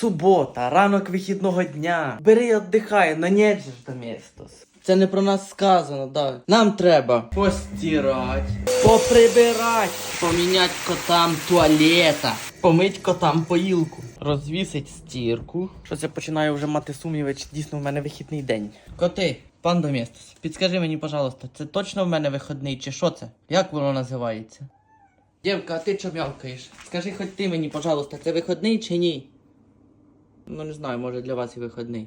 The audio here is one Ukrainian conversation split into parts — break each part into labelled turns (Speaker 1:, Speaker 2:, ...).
Speaker 1: Субота, ранок вихідного дня. Бери віддихай, на нет же ж до містос. Це не про нас сказано, да. Нам треба постирати, поприбирати, поміняти котам туалета, помить котам поїлку, розвісить стірку. Щось я починаю вже мати сумніви, чи дійсно в мене вихідний день. Коти, пан Доместос, підскажи мені, пожалуйста, це точно в мене вихідний, чи що це? Як воно називається? Дівка, а ти чо мявкаєш? Скажи хоч ти мені, пожалуйста, це виходний чи ні? Ну не знаю, може для вас і виходний.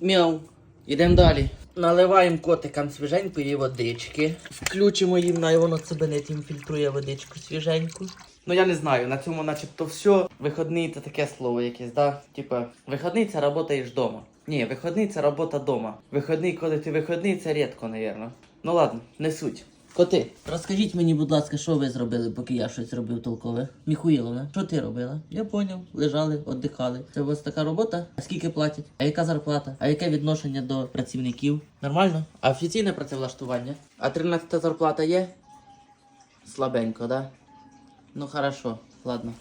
Speaker 1: Мяу. Ідемо далі. Наливаємо котикам свіженької водички. Включимо їм на воно себе не тим фільтрує водичку свіженьку. Ну я не знаю, на цьому начебто все. Виходний це таке слово якесь, да? Типа, виходний це работаєш вдома. Ні, виходний це робота вдома. Виходний, коли ти виходний, це рідко, навірно. Ну ладно, не суть. Коти, розкажіть мені, будь ласка, що ви зробили, поки я щось робив толкове? Міхуїловна, що ти робила? Я поняв, лежали, віддихали. Це у вас така робота? А скільки платять? А яка зарплата? А яке відношення до працівників? Нормально? А офіційне працевлаштування? А 13 зарплата є? Слабенько, да? Ну хорошо, ладно.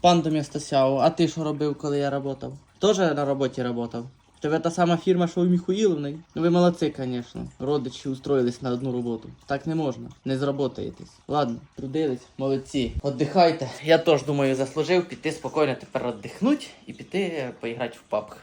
Speaker 1: Пан Домістосяо, а ти що робив, коли я працював? Тоже на роботі працював? Тебе та сама фірма, що у Міхуїловни? Ну ви молодці, звісно. Родичі устроїлись на одну роботу. Так не можна. Не зработаєтесь. Ладно, трудились, молодці. Отдихайте. Я теж думаю, заслужив піти спокійно тепер віддихнути і піти поіграти в пабг.